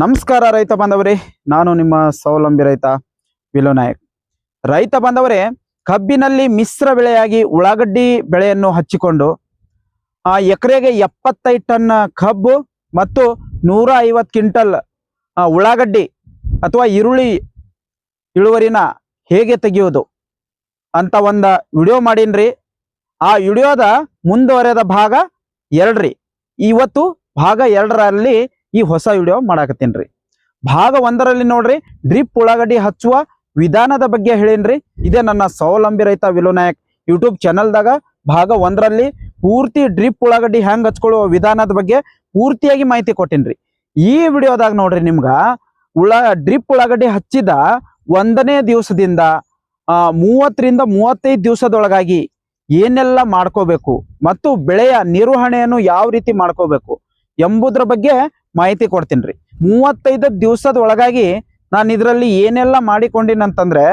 ನಮಸ್ಕಾರ ರೈತ ಬಾಂಧವರೇ, ನಾನು ನಿಮ್ಮ ಸ್ವಾವಲಂಬಿ ರೈತ ವಿಲು ನಾಯಕ್. ರೈತ ಬಾಂಧವರೇ, ಕಬ್ಬಿನಲ್ಲಿ ಮಿಶ್ರ ಬೆಳೆಯಾಗಿ ಉಳ್ಳಾಗಡ್ಡಿ ಬೆಳೆಯನ್ನು ಹಚ್ಚಿಕೊಂಡು, ಆ ಎಕರೆಗೆ ಎಪ್ಪತ್ತೈದು ಟನ್ ಕಬ್ಬು ಮತ್ತು ನೂರ ಐವತ್ತು ಕ್ವಿಂಟಲ್ ಉಳ್ಳಾಗಡ್ಡಿ ಅಥವಾ ಈರುಳ್ಳಿ ಇಳುವರಿನ ಹೇಗೆ ತೆಗೆಯೋದು ಅಂತ ಒಂದು ವಿಡಿಯೋ ಮಾಡೀನ್ರಿ. ಆ ವಿಡಿಯೋದ ಮುಂದುವರೆದ ಭಾಗ ಎರಡ್ರಿ. ಇವತ್ತು ಭಾಗ ಎರಡರಲ್ಲಿ ಈ ಹೊಸ ವಿಡಿಯೋ ಮಾಡಾಕತ್ತೀನ್ರಿ ಭಾಗ ಒಂದರಲ್ಲಿ ನೋಡ್ರಿ ಡ್ರಿಪ್ ಉಳ್ಳಾಗಡ್ಡಿ ಹಚ್ಚುವ ವಿಧಾನದ ಬಗ್ಗೆ ಹೇಳೇನ್ರಿ. ಇದೇ ನನ್ನ ಸ್ವಾವಲಂಬಿ ರೈತ ವಿಲೋನಾಯಕ್ ಯೂಟ್ಯೂಬ್ ಚಾನಲ್ದಾಗ ಭಾಗ ಒಂದರಲ್ಲಿ ಪೂರ್ತಿ ಡ್ರಿಪ್ ಉಳ್ಳಾಗಡ್ಡಿ ಹ್ಯಾಂಗ್ ಹಚ್ಕೊಳ್ಳುವ ವಿಧಾನದ ಬಗ್ಗೆ ಪೂರ್ತಿಯಾಗಿ ಮಾಹಿತಿ ಕೊಟ್ಟಿನ್ರಿ. ಈ ವಿಡಿಯೋದಾಗ ನೋಡ್ರಿ ನಿಮ್ಗ ಉಳ್ಳಾ ಡ್ರಿಪ್ ಉಳ್ಳಾಗಡ್ಡಿ ಹಚ್ಚಿದ ಒಂದನೇ ದಿವಸದಿಂದ ಮೂವತ್ತರಿಂದ ಮೂವತ್ತೈದು ದಿವಸದೊಳಗಾಗಿ ಏನೆಲ್ಲ ಮಾಡ್ಕೋಬೇಕು ಮತ್ತು ಬೆಳೆಯ ನಿರ್ವಹಣೆಯನ್ನು ಯಾವ ರೀತಿ ಮಾಡ್ಕೋಬೇಕು ಎಂಬುದ್ರ ಬಗ್ಗೆ ಮಾಹಿತಿ ಕೊಡ್ತೀನಿ ಮೂವತ್ತೈದು ದಿವಸದ ಒಳಗಾಗಿ ನಾನು ಇದರಲ್ಲಿ ಏನೆಲ್ಲ ಮಾಡಿಕೊಂಡಿನಂತಂದ್ರೆ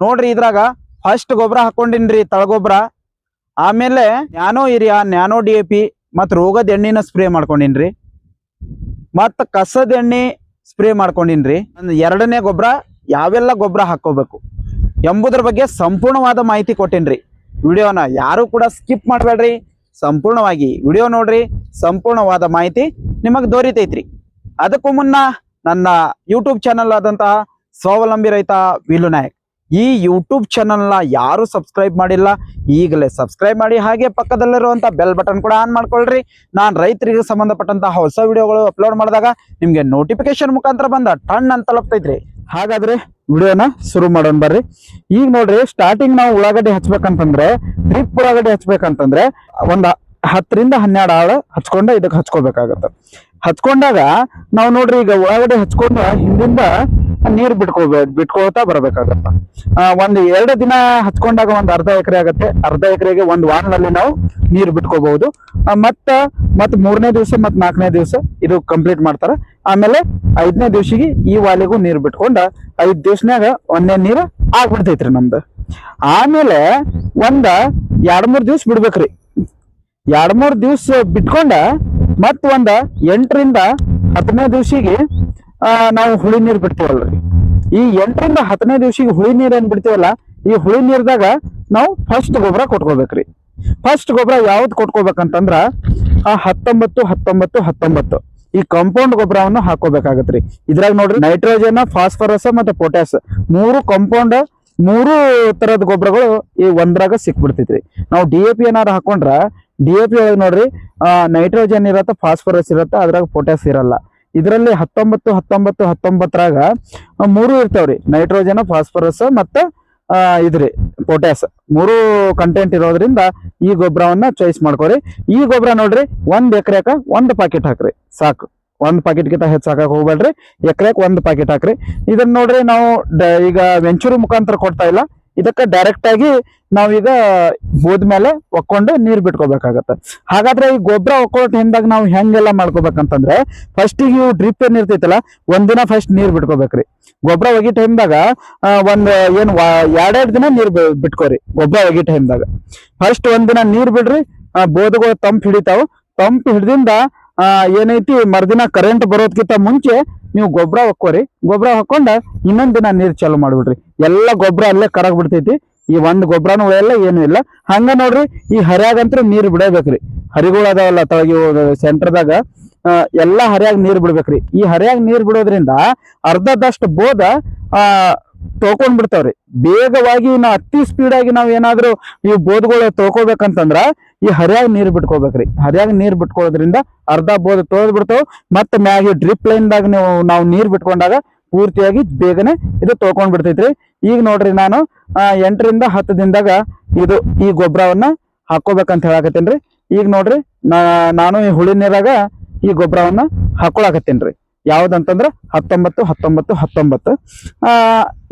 ನೋಡ್ರಿ ಇದ್ರಾಗ ಫಸ್ಟ್ ಗೊಬ್ಬರ ಹಾಕೊಂಡಿನ್ರಿ ತಳಗೊಬ್ಬರ ಆಮೇಲೆ nano urea nano D A P ಮತ್ತು ರೋಗದ ಎಣ್ಣೆನ ಸ್ಪ್ರೇ ಮಾಡ್ಕೊಂಡಿನ್ರಿ. ಮತ್ತು ಕಸದ ಎಣ್ಣೆ ಸ್ಪ್ರೇ ಮಾಡ್ಕೊಂಡಿನ್ರಿ. ಎರಡನೇ ಗೊಬ್ಬರ ಯಾವೆಲ್ಲ ಗೊಬ್ಬರ ಹಾಕೋಬೇಕು ಎಂಬುದ್ರ ಬಗ್ಗೆ ಸಂಪೂರ್ಣವಾದ ಮಾಹಿತಿ ಕೊಟ್ಟೇನ್ರಿ. ವಿಡಿಯೋನ ಯಾರು ಕೂಡ ಸ್ಕಿಪ್ ಮಾಡಬೇಡ್ರಿ. ಸಂಪೂರ್ಣವಾಗಿ ವಿಡಿಯೋ ನೋಡ್ರಿ, ಸಂಪೂರ್ಣವಾದ ಮಾಹಿತಿ ನಿಮಗೆ ದೊರೀತೈತ್ರಿ. ಅದಕ್ಕೂ ಮುನ್ನ ನನ್ನ ಯೂಟ್ಯೂಬ್ ಚಾನಲ್ ಆದಂತಹ ಸ್ವಾವಲಂಬಿ ರೈತ ವೀಲು ನಾಯಕ್. ಈ ಯೂಟ್ಯೂಬ್ ಚಾನಲ್ನ ಯಾರು ಸಬ್ಸ್ಕ್ರೈಬ್ ಮಾಡಿಲ್ಲ, ಈಗಲೇ ಸಬ್ಸ್ಕ್ರೈಬ್ ಮಾಡಿ, ಹಾಗೆ ಪಕ್ಕದಲ್ಲಿರುವಂಥ ಬೆಲ್ ಬಟನ್ ಕೂಡ ಆನ್ ಮಾಡ್ಕೊಳ್ರಿ. ನಾನು ರೈತರಿಗೆ ಸಂಬಂಧಪಟ್ಟಂತಹ ಹೊಸ ವಿಡಿಯೋಗಳು ಅಪ್ಲೋಡ್ ಮಾಡಿದಾಗ ನಿಮಗೆ ನೋಟಿಫಿಕೇಶನ್ ಮುಖಾಂತರ ಬಂದ ಟನ್ ಅಂತ ತಲುಪ್ತೈತ್ರಿ ಹಾಗಾದ್ರೆ ವಿಡಿಯೋನ ಶುರು ಮಾಡೋಣ ಬರ್ರಿ. ಈಗ ನೋಡ್ರಿ ಸ್ಟಾರ್ಟಿಂಗ್ ನಾವು ಉಳ್ಳಾಗಡ್ಡಿ ಹಚ್ಬೇಕಂತಂದ್ರೆ ಡ್ರಿಪ್ ಉಳ್ಳಾಗಡ್ಡಿ ಹಚ್ಬೇಕಂತಂದ್ರೆ, ಒಂದ್ ಹತ್ತರಿಂದ ಹನ್ನೆರಡು ಆಳು ಹಚ್ಕೊಂಡ ಇದಕ್ಕೆ ಹಚ್ಕೋಬೇಕಾಗತ್ತ. ಹಚ್ಕೊಂಡಾಗ, ನಾವು ನೋಡ್ರಿ ಈಗ ಉಳ್ಳಾಗಡ್ಡಿ ಹಚ್ಕೊಂಡ ಹಿಂದಿಂದ ನೀರ್ ಬಿಟ್ಕೋಬೇ, ಬಿಟ್ಕೋತಾ ಬರ್ಬೇಕಾಗತ್ತ. ಒಂದು ಎರಡು ದಿನ ಹಚ್ಕೊಂಡಾಗ ಒಂದ್ ಅರ್ಧ ಎಕರೆ ಆಗತ್ತೆ. ಅರ್ಧ ಎಕರೆಗೆ ಒಂದ್ ವಾರದಲ್ಲಿ ನಾವು ನೀರ್ ಬಿಟ್ಕೋಬಹುದು. ಮತ್ತ, ಮತ್ ಮೂರನೇ ದಿವಸ ಮತ್ ನಾಲ್ಕನೇ ದಿವಸ ಇದು ಕಂಪ್ಲೀಟ್ ಮಾಡ್ತಾರ. ಆಮೇಲೆ ಐದನೇ ದಿವ್ಸಿಗೆ ಈ ವಾಲಿಗೂ ನೀರ್ ಬಿಟ್ಕೊಂಡ ಐದ್ ದಿವ್ಸನಾಗ ಒಂದೇ ನೀರ್ ಆಗ್ಬಿಡ್ತೈತ್ರಿ ನಮ್ದು. ಆಮೇಲೆ ಒಂದ ಎರಡ್ ಮೂರ್ ದಿವ್ಸ ಬಿಡ್ಬೇಕ್ರಿ. ಎರಡ್ ಮೂರ್ ದಿವ್ಸ ಬಿಟ್ಕೊಂಡ ಮತ್ ಒಂದ ಎಂಟರಿಂದ ಹತ್ತನೇ ದಿವ್ಸಿಗೆ ನಾವು ಹುಳಿ ನೀರ್ ಬಿಡ್ತೀವಲ್ರಿ. ಈ ಎಂಟರಿಂದ ಹತ್ತನೇ ದಿವ್ಸಿಗೆ ಹುಳಿ ನೀರ್ ಏನ್ ಬಿಡ್ತೀವಲ್ಲ, ಈ ಹುಳಿ ನೀರ್ದಾಗ ನಾವು ಫಸ್ಟ್ ಗೊಬ್ಬರ ಕೊಟ್ಕೋಬೇಕ್ರಿ. ಫಸ್ಟ್ ಗೊಬ್ಬರ ಯಾವ್ದು ಕೊಟ್ಕೋಬೇಕಂತಂದ್ರ, ಆ ಹತ್ತೊಂಬತ್ತು ಹತ್ತೊಂಬತ್ತು ಹತ್ತೊಂಬತ್ತು ಈ ಕಾಂಪೌಂಡ್ ಗೊಬ್ಬರವನ್ನು ಹಾಕೋಬೇಕಾಗತ್ರಿ. ಇದ್ರಾಗ ನೋಡ್ರಿ ನೈಟ್ರೋಜನ್ ಫಾಸ್ಫರಸ್ ಮತ್ತೆ ಪೊಟ್ಯಾಸ್ ಮೂರು ಕಾಂಪೌಂಡ್ ಮೂರು ತರದ ಗೊಬ್ಬರಗಳು ಈ ಒಂದ್ರಾಗ ಸಿಕ್ಬಿಡ್ತೈತ್ರಿ. ನಾವು ಡಿ ಎ ಪಿ ಏನಾರ ಹಾಕೊಂಡ್ರ ಡಿ ಎ ಪಿ ಒಳಗೆ ನೋಡ್ರಿ ನೈಟ್ರೋಜನ್ ಇರತ್ತ ಫಾಸ್ಫರಸ್ ಇರತ್ತ, ಅದ್ರಾಗ ಪೊಟ್ಯಾಸ್ ಇರಲ್ಲ. ಇದರಲ್ಲಿ ಹತ್ತೊಂಬತ್ತು ಹತ್ತೊಂಬತ್ತು, ಹತ್ತೊಂಬತ್ತರಾಗ ಮೂರು ಇರ್ತಾವ್ರಿ. ನೈಟ್ರೋಜನ್, ಫಾಸ್ಫರಸ್ ಮತ್ತು ಇದ್ರಿ, ಪೊಟ್ಯಾಸ್. ಮೂರು ಕಂಟೆಂಟ್ ಇರೋದ್ರಿಂದ ಈ ಗೊಬ್ಬರವನ್ನ ಚಾಯ್ಸ್ ಮಾಡ್ಕೊರಿ. ಈ ಗೊಬ್ಬರ ನೋಡ್ರಿ, ಒಂದ್ ಎಕರೆಕ ಒಂದ್ ಪಾಕೆಟ್ ಹಾಕ್ರಿ. ಸಾಕು. ಒಂದ್ ಪಾಕೆಟ್ ಗಿಂತ ಹೆಚ್ಚು ಹಾಕಕ್ ಹೋಗ್ಬೇಡ್ರಿ ಎಕರೆಕ್ ಒಂದ್ ಪಾಕೆಟ್ ಹಾಕ್ರಿ. ಇದನ್ನ ನೋಡ್ರಿ ನಾವು ಈಗ ವೆಂಚೂರು ಮುಖಾಂತರ ಕೊಡ್ತಾ ಇಲ್ಲ. ಇದಕ್ಕೆ ಡೈರೆಕ್ಟ್ ಆಗಿ ನಾವೀಗ ಬೋದ್ ಮೇಲೆ ಒಕ್ಕೊಂಡು ನೀರ್ ಬಿಟ್ಕೋಬೇಕಾಗತ್ತೆ. ಹಾಗಾದ್ರೆ ಈ ಗೊಬ್ಬರ ಒಕ್ಕೊಳ್ಳೋ ಟೈಮ್ದಾಗ ನಾವು ಹೆಂಗೆಲ್ಲ ಮಾಡ್ಕೋಬೇಕಂತಂದ್ರೆ ಫಸ್ಟಿಗೆ ಇವು ಡ್ರಿಪ್ ಏನ್ ಇರ್ತೈತಲ್ಲ, ಒಂದಿನ ಫಸ್ಟ್ ನೀರ್ ಬಿಟ್ಕೋಬೇಕ್ರಿ. ಗೊಬ್ಬರ ಒಗಿ ಟೈಮ್ದಾಗ ಒಂದ್ ಏನ್ ಎರಡೆರಡು ದಿನ ನೀರ್ ಬಿಟ್ಕೋರಿ ಗೊಬ್ಬರ ಒಗಿ ಟೈಮ್ದಾಗ. ಫಸ್ಟ್ ಒಂದಿನ ನೀರ್ ಬಿಡ್ರಿ ಬೋಧಗಳು ತಂಪ್ ಹಿಡಿತಾವ. ತಂಪ್ ಹಿಡ್ದಿಂದ ಏನೈತಿ ಮರ್ದಿನ ಕರೆಂಟ್ ಬರೋದ್ಕಿಂತ ಮುಂಚೆ ನೀವು ಗೊಬ್ಬರ ಹಾಕೋರಿ. ಗೊಬ್ಬರ ಹಾಕೊಂಡ ಇನ್ನೊಂದು ದಿನ ನೀರು ಚಾಲು ಮಾಡ್ಬಿಡ್ರಿ. ಎಲ್ಲ ಗೊಬ್ಬರ ಅಲ್ಲೇ ಕರಗ್ ಬಿಡ್ತೈತಿ. ಈ ಒಂದ್ ಗೊಬ್ಬರನು ಉಳಿಯಲ್ಲ ಏನು ಇಲ್ಲ. ಹಂಗ ನೋಡ್ರಿ, ಈ ಹರಿಯಾಗಂತ್ರ ನೀರ್ ಬಿಡಬೇಕ್ರಿ. ಹರಿಗಳು ಅದಾವಲ್ಲ ತಳಗಿ ಸೆಂಟರ್ದಾಗ ಎಲ್ಲಾ ಹರಿಯಾಗ ನೀರ್ ಬಿಡ್ಬೇಕ್ರಿ. ಈ ಹರಿಯಾಗ ನೀರ್ ಬಿಡೋದ್ರಿಂದ ಅರ್ಧದಷ್ಟು ಬೋಧ ಆ ತೋಕೊಂಡ್ ಬಿಡ್ತಾವ್ರಿ. ಬೇಗವಾಗಿ ನಾವು ಅತಿ ಸ್ಪೀಡ್ ಆಗಿ ನಾವ್ ಏನಾದ್ರು ಈ ಬೋದ್ಗಳು ತೊಳ್ಕೊಬೇಕಂತಂದ್ರ ಈ ಹರ್ಯಾಗ ನೀರ್ ಬಿಟ್ಕೋಬೇಕ್ರಿ. ಹರ್ಯಾಗ ನೀರ್ ಬಿಟ್ಕೊಳ್ಳೋದ್ರಿಂದ ಅರ್ಧ ಬೋದ ತೊಳೆದ್ ಬಿಡ್ತಾವ್. ಮತ್ತೆ ಮ್ಯಾಗಿ ಡ್ರಿಪ್ ಲೈನ್ ದಾಗ ನೀವು, ನಾವು ನೀರ್ ಬಿಟ್ಕೊಂಡಾಗ ಪೂರ್ತಿಯಾಗಿ ಬೇಗನೆ ಇದು ತೊಳ್ಕೊಂಡ್ ಬಿಡ್ತೈತ್ರಿ. ಈಗ ನೋಡ್ರಿ ನಾನು ಎಂಟರಿಂದ ಹತ್ತು ದಿನದಾಗ ಇದು ಈ ಗೊಬ್ಬರವನ್ನ ಹಾಕೋಬೇಕಂತ ಹೇಳಾಕತ್ತೇನ್ರಿ ಈಗ ನೋಡ್ರಿ ನಾನು ಈ ಹುಳಿ ನೀರಾಗ ಈ ಗೊಬ್ಬರವನ್ನ ಹಾಕೊಳಕತ್ತೇನ್ರಿ ಯಾವ್ದಂತಂದ್ರ ಹತ್ತೊಂಬತ್ತು ಹತ್ತೊಂಬತ್ತು ಹತ್ತೊಂಬತ್ತು. ಆ,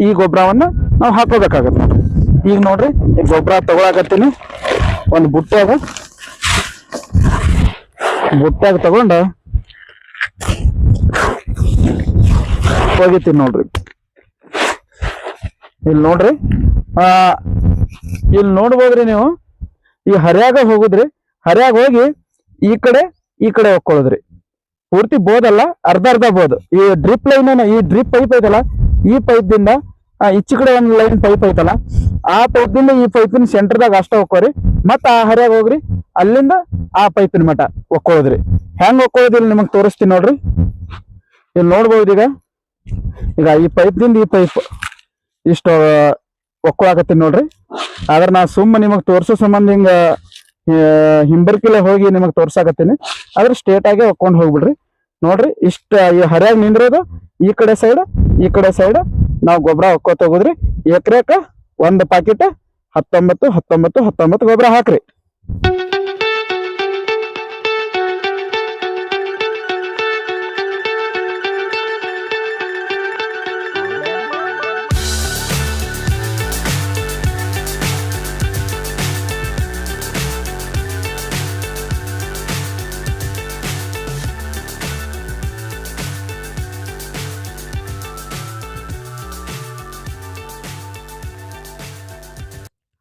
ಈ ಗೊಬ್ಬರವನ್ನ ನಾವು ಹಾಕೋಬೇಕಾಗತ್ತೆ ನೋಡ್ರಿ. ಈಗ ನೋಡ್ರಿ, ಈ ಗೊಬ್ಬರ ತಗೊಳಕತ್ತೀನಿ. ಒಂದು ಬುಟ್ಟ್ಯಾಗ ಬುಟ್ಟ್ಯಾಗ ತಗೊಂಡ ಹೋಗಿತ್ತೀನಿ ನೋಡ್ರಿ. ಇಲ್ಲಿ ನೋಡ್ರಿ. ಆ, ಇಲ್ಲಿ ನೋಡ್ಬೋದ್ರಿ ನೀವು. ಈ ಹರ್ಯಾಗ ಹೋಗುದ್ರಿ. ಹರ್ಯಾಗ ಹೋಗಿ ಈ ಕಡೆ ಈ ಕಡೆ ಹೋಗ್ಕೊಳ್ಳೋದ್ರಿ ಪೂರ್ತಿ ಬೋದಲ್ಲ, ಅರ್ಧ ಅರ್ಧ ಬೋದು. ಈ ಡ್ರಿಪ್ ಲೈನ್ ಈ ಡ್ರಿಪ್ ಪೈಪ್ ಐತಲ್ಲ, ಈ ಪೈಪ್ ದಿಂದ ಈಚೆ ಕಡೆ ಒಂದ್ ಲೈನ್ ಪೈಪ್ ಐತಲ್ಲ, ಆ ಪೈಪ್ ಈ ಪೈಪಿನ ಸೆಂಟರ್ದಾಗ ಅಷ್ಟ ಹೋಗ್ಕೋರಿ ಮತ್ತೆ ಆ ಹರಿಯಾಗ ಹೋಗ್ರಿ, ಅಲ್ಲಿಂದ ಆ ಪೈಪಿನ ಮಠ ಒಕ್ಕೋದ್ರಿ ಹೆಂಗ್ ಒಕ್ಕೋದಿಲ್ಲ ನಿಮಗ್ ತೋರಿಸ್ತೀನಿ ನೋಡ್ರಿ. ಇಲ್ಲಿ ನೋಡ್ಬೋದು ಈಗ. ಈಗ ಈ ಪೈಪ್ ದಿಂದ ಈ ಪೈಪ್ ಇಷ್ಟು ಒಕ್ಕೊಳಕತ್ತೀನಿ ನೋಡ್ರಿ. ಆದ್ರೆ ನಾ ಸುಮ್ಮ ನಿಮಗ್ ತೋರ್ಸೋ ಸಂಬಂಧ ಹಿಂಗ ಹಿಂಬರ್ಕಿಲೆ ಹೋಗಿ ನಿಮಗ್ ತೋರ್ಸಾಕತ್ತೀನಿ. ಆದ್ರೆ ಸ್ಟೇಟ್ ಆಗಿ ಒಕ್ಕೊಂಡ್ ಹೋಗ್ಬಿಡ್ರಿ. ನೋಡ್ರಿ ಇಷ್ಟ ಈ ಹರಿಯಾಗಿ ನಿಂದ್ರೋದು ಈ ಕಡೆ ಸೈಡ್ ಈ ಕಡೆ ಸೈಡ್ ನಾವು ಗೊಬ್ಬರ ಹಾಕೋತ ಹೋಗುದ್ರಿ? ಎಕರೆಕ ಒಂದು ಪಾಕೆಟ್ ಹತ್ತೊಂಬತ್ತು ಹತ್ತೊಂಬತ್ತು ಹತ್ತೊಂಬತ್ತು ಗೊಬ್ಬರ ಹಾಕ್ರಿ.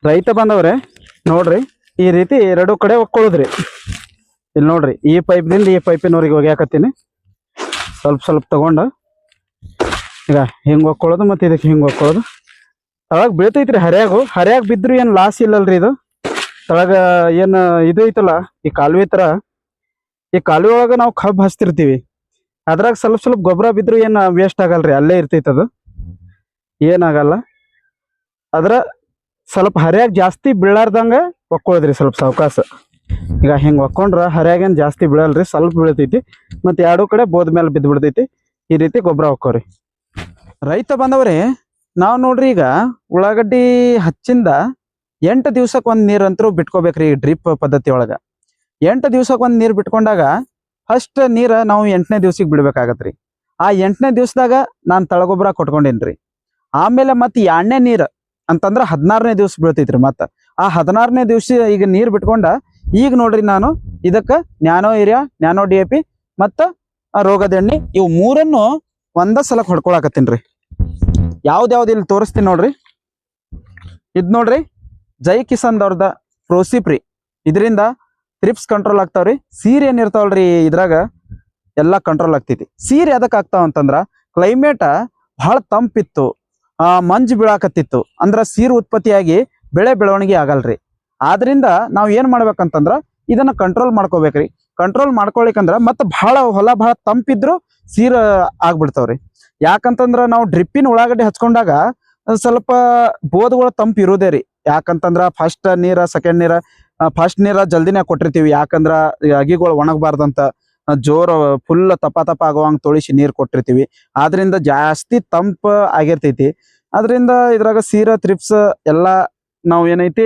ರೈತ ಬಂದವ್ರೆ, ನೋಡ್ರಿ, ಈ ರೀತಿ ಎರಡು ಕಡೆ ಒಕ್ಕೊಳ್ಳೋದ್ರಿ ಇಲ್ಲಿ ನೋಡ್ರಿ, ಈ ಪೈಪ್ದಿಂದ ಈ ಪೈಪಿನವ್ರಿಗೆ ಒಗ್ಯಾಕತ್ತೀನಿ ಸ್ವಲ್ಪ ಸ್ವಲ್ಪ ತಗೊಂಡು, ಈಗ ಹಿಂಗ್ ಒಕ್ಕೊಳ್ಳೋದು ಮತ್ತೆ ಇದಕ್ಕೆ ಹಿಂಗೆ ಒಕ್ಕೊಳ್ಳೋದು ತಳಗ್ ಬೀಳ್ತೈತ್ರಿ ಹರ್ಯಾಗು. ಹರಿಯಾಗ ಬಿದ್ರು ಏನು ಲಾಸ್ ಇಲ್ಲಲ್ರಿ ಇದು. ತಳಗ ಏನು ಇದು ಐತಲ್ಲ, ಈ ಕಾಲುವೆ ತರ. ಈ ಕಾಲುವೆ ಒಳಗೆ ನಾವು ಕಬ್ಬು ಹಚ್ತಿರ್ತೀವಿ. ಅದ್ರಾಗ ಸ್ವಲ್ಪ ಸ್ವಲ್ಪ ಗೊಬ್ಬರ ಬಿದ್ರು ಏನು ವೇಸ್ಟ್ ಆಗಲ್ರಿ, ಅಲ್ಲೇ ಇರ್ತೈತದು ಏನಾಗಲ್ಲ ಅದ್ರ ಸ್ವಲ್ಪ ಹರಿಯಾಗಿ ಜಾಸ್ತಿ ಬೀಳಾರ್ದಂಗ ಒಕ್ಕೊಳದ್ರಿ ಸ್ವಲ್ಪ ಸಾವಕಾಶ ಈಗ ಹಿಂಗೆ ಒಕ್ಕೊಂಡ್ರ ಹರಿಯಾಗೇನ್ ಜಾಸ್ತಿ ಬೀಳಲ್ರಿ, ಸ್ವಲ್ಪ ಬೀಳ್ತೈತಿ. ಮತ್ತೆ ಎರಡು ಕಡೆ ಬೋದ್ ಮೇಲೆ ಬಿದ್ದು ಬಿಡ್ತೈತಿ ಈ ರೀತಿ ಗೊಬ್ಬರ ಹಾಕೋರಿ ರೈತ ಬಂದವ್ರಿ, ನಾವು ನೋಡ್ರಿ ಈಗ ಉಳ್ಳಾಗಡ್ಡಿ ಹಚ್ಚಿಂದ ಎಂಟು ದಿವ್ಸಕ್ಕೆ ಒಂದ್ ನೀರ್ ಅಂತರೂ ಬಿಟ್ಕೋಬೇಕ್ರಿ ಡ್ರಿಪ್ ಪದ್ಧತಿ ಒಳಗ. ಎಂಟು ದಿವ್ಸಕ್ಕೆ ಒಂದ್ ನೀರ್ ಬಿಟ್ಕೊಂಡಾಗ ಫಸ್ಟ್ ನೀರ ನಾವು ಎಂಟನೇ ದಿವ್ಸಕ್ಕೆ ಬಿಡ್ಬೇಕಾಗತ್ರಿ. ಆ ಎಂಟನೇ ದಿವ್ಸದಾಗ ನಾನ್ ತಳಗೊಬ್ಬರ ಕೊಟ್ಕೊಂಡೇನ್ರಿ. ಆಮೇಲೆ ಮತ್ತೆ ಎರಡನೇ ನೀರ್ ಅಂತಂದ್ರ ಹದಿನಾರನೇ ದಿವ್ಸ ಬೀಳ್ತೈತ್ರಿ ಮತ್ತ. ಆ ಹದಿನಾರನೇ ದಿವಸ ಈಗ ನೀರ್ ಬಿಟ್ಕೊಂಡ ಈಗ ನೋಡ್ರಿ ನಾನು ಇದಕ್ಕ nano urea nano D A P ಮತ್ತ ಆ ರೋಗದ ಎಣ್ಣೆ ಇವು ಮೂರನ್ನು ಒಂದ ಸಲಕ್ ಹೊಡ್ಕೊಳಕತ್ತೀನ್ರಿ. ಯಾವ್ದ್ಯಾವ್ದು ಇಲ್ಲಿ ತೋರಿಸ್ತೀನಿ ನೋಡ್ರಿ. ಇದ್ ನೋಡ್ರಿ ಜೈ ಕಿಸಾನ್ ದವ್ರದ ಪ್ರೋಸಿಪ್ರಿ. ಇದರಿಂದ ಟ್ರಿಪ್ಸ್ ಕಂಟ್ರೋಲ್ ಆಗ್ತಾವ್ರಿ. ಸೀರೆ ಏನ್ ಇರ್ತಾವಲ್ರಿ ಇದ್ರಾಗ ಎಲ್ಲಾ ಕಂಟ್ರೋಲ್ ಆಗ್ತೈತಿ. ಸೀರೆ ಅದಕ್ಕೆ ಆಗ್ತಾವ ಅಂತಂದ್ರ ಕ್ಲೈಮೇಟ್ ಬಹಳ ತಂಪಿತ್ತು ಮಂಜು ಬೀಳಾಕತ್ತಿತ್ತು. ಅಂದ್ರ ಸೀರು ಉತ್ಪತ್ತಿಯಾಗಿ ಬೆಳೆ ಬೆಳವಣಿಗೆ ಆಗಲ್ರಿ. ಆದ್ರಿಂದ ನಾವು ಏನ್ ಮಾಡ್ಬೇಕಂತಂದ್ರ ಇದನ್ನ ಕಂಟ್ರೋಲ್ ಮಾಡ್ಕೋಬೇಕ್ರಿ. ಕಂಟ್ರೋಲ್ ಮಾಡ್ಕೊಳಿಕಂದ್ರ ಮತ್ತೆ ಬಹಳ ಹೊಲ ಬಹಳ ತಂಪಿದ್ರು ಸೀರ ಆಗ್ಬಿಡ್ತಾವ್ರಿ. ಯಾಕಂತಂದ್ರ ನಾವು ಡ್ರಿಪ್ಪಿನ ಉಳ್ಳಾಗಡ್ಡಿ ಹಚ್ಕೊಂಡಾಗ ಸ್ವಲ್ಪ ಬೋಧಗಳು ತಂಪು ಇರೋದೇ ರೀ. ಯಾಕಂತಂದ್ರ ಫಸ್ಟ್ ನೀರ ಸೆಕೆಂಡ್ ನೀರ ಫಸ್ಟ್ ನೀರ ಜಲ್ದಿನೇ ಕೊಟ್ಟಿರ್ತೀವಿ. ಯಾಕಂದ್ರ ಅಗಿಗಳು ಒಣಗಬಾರ್ದಂತ. ಆ, ಜೋರ್ ಫುಲ್ ತಪ ತಪ ಆಗುವಂಗ್ ತೊಳಿಸಿ ನೀರ್ ಕೊಟ್ಟಿರ್ತೀವಿ. ಆದ್ರಿಂದ ಜಾಸ್ತಿ ತಂಪು ಆಗಿರ್ತೈತಿ. ಅದರಿಂದ ಇದ್ರಾಗ ಸೀರ ತ್ರಿಪ್ಸ್ ಎಲ್ಲಾ ನಾವು ಏನೈತಿ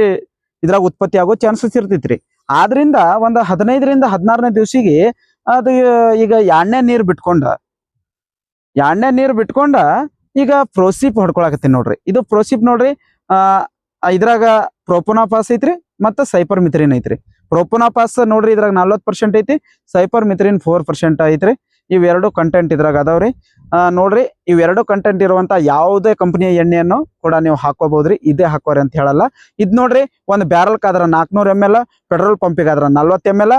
ಇದ್ರಾಗ ಉತ್ಪತ್ತಿ ಆಗೋ ಚಾನ್ಸಸ್ ಇರ್ತೈತ್ರಿ. ಆದ್ರಿಂದ ಒಂದ್ ಹದಿನೈದರಿಂದ ಹದಿನಾರನೇ ದಿವ್ಸಿಗೆ ಅದು ಈಗ ಎಣ್ಣೆ ನೀರ್ ಬಿಟ್ಕೊಂಡ, ಎಣ್ಣೆ ನೀರ್ ಬಿಟ್ಕೊಂಡ ಈಗ ಪ್ರೋಸಿಪ್ ಹೊಡ್ಕೊಳಕತ್ತೀನಿ ನೋಡ್ರಿ. ಇದು ಪ್ರೋಸಿಪ್ ನೋಡ್ರಿ, ಆ ಇದ್ರಾಗ ಪ್ರೋಪೋನಾಪಾಸ್ ಐತ್ರಿ ಮತ್ತ ಸೈಪರ್ ಮಿತ್ರಿನ್ ಐತ್ರಿ. ಪ್ರೋಪೋನಾಪಾಸ್ ನೋಡ್ರಿ, ಇದ್ರಾಗ ನಲ್ವತ್ತು ಪರ್ಸೆಂಟ್ ಐತಿ ಸೈಪರ್ ಮಿತ್ರಿನ್ ಫೋರ್ ಪರ್ಸೆಂಟ್ ಐತ್ರಿ. ಇವೆರಡು ಕಂಟೆಂಟ್ ಇದ್ರಾಗ ಅದಾವ್ರಿ. ನೋಡ್ರಿ, ಇವೆರಡು ಕಂಟೆಂಟ್ ಇರುವಂತ ಯಾವುದೇ ಕಂಪನಿಯ ಎಣ್ಣೆಯನ್ನು ಕೂಡ ನೀವು ಹಾಕೋಬಹುದ್ರಿ ಇದೇ ಹಾಕೋರಿ ಅಂತ ಹೇಳಲ್ಲ. ಇದ್ ನೋಡ್ರಿ, ಒಂದು ಬ್ಯಾರಲ್ ಆದ್ರ ನಾಲ್ಕನೂರ್ ಎಂ ಎಲ್ ಪೆಟ್ರೋಲ್ ಪಂಪಿಗೆ ಆದ್ರ ನಲ್ವತ್ ಎಂ ಎಲ್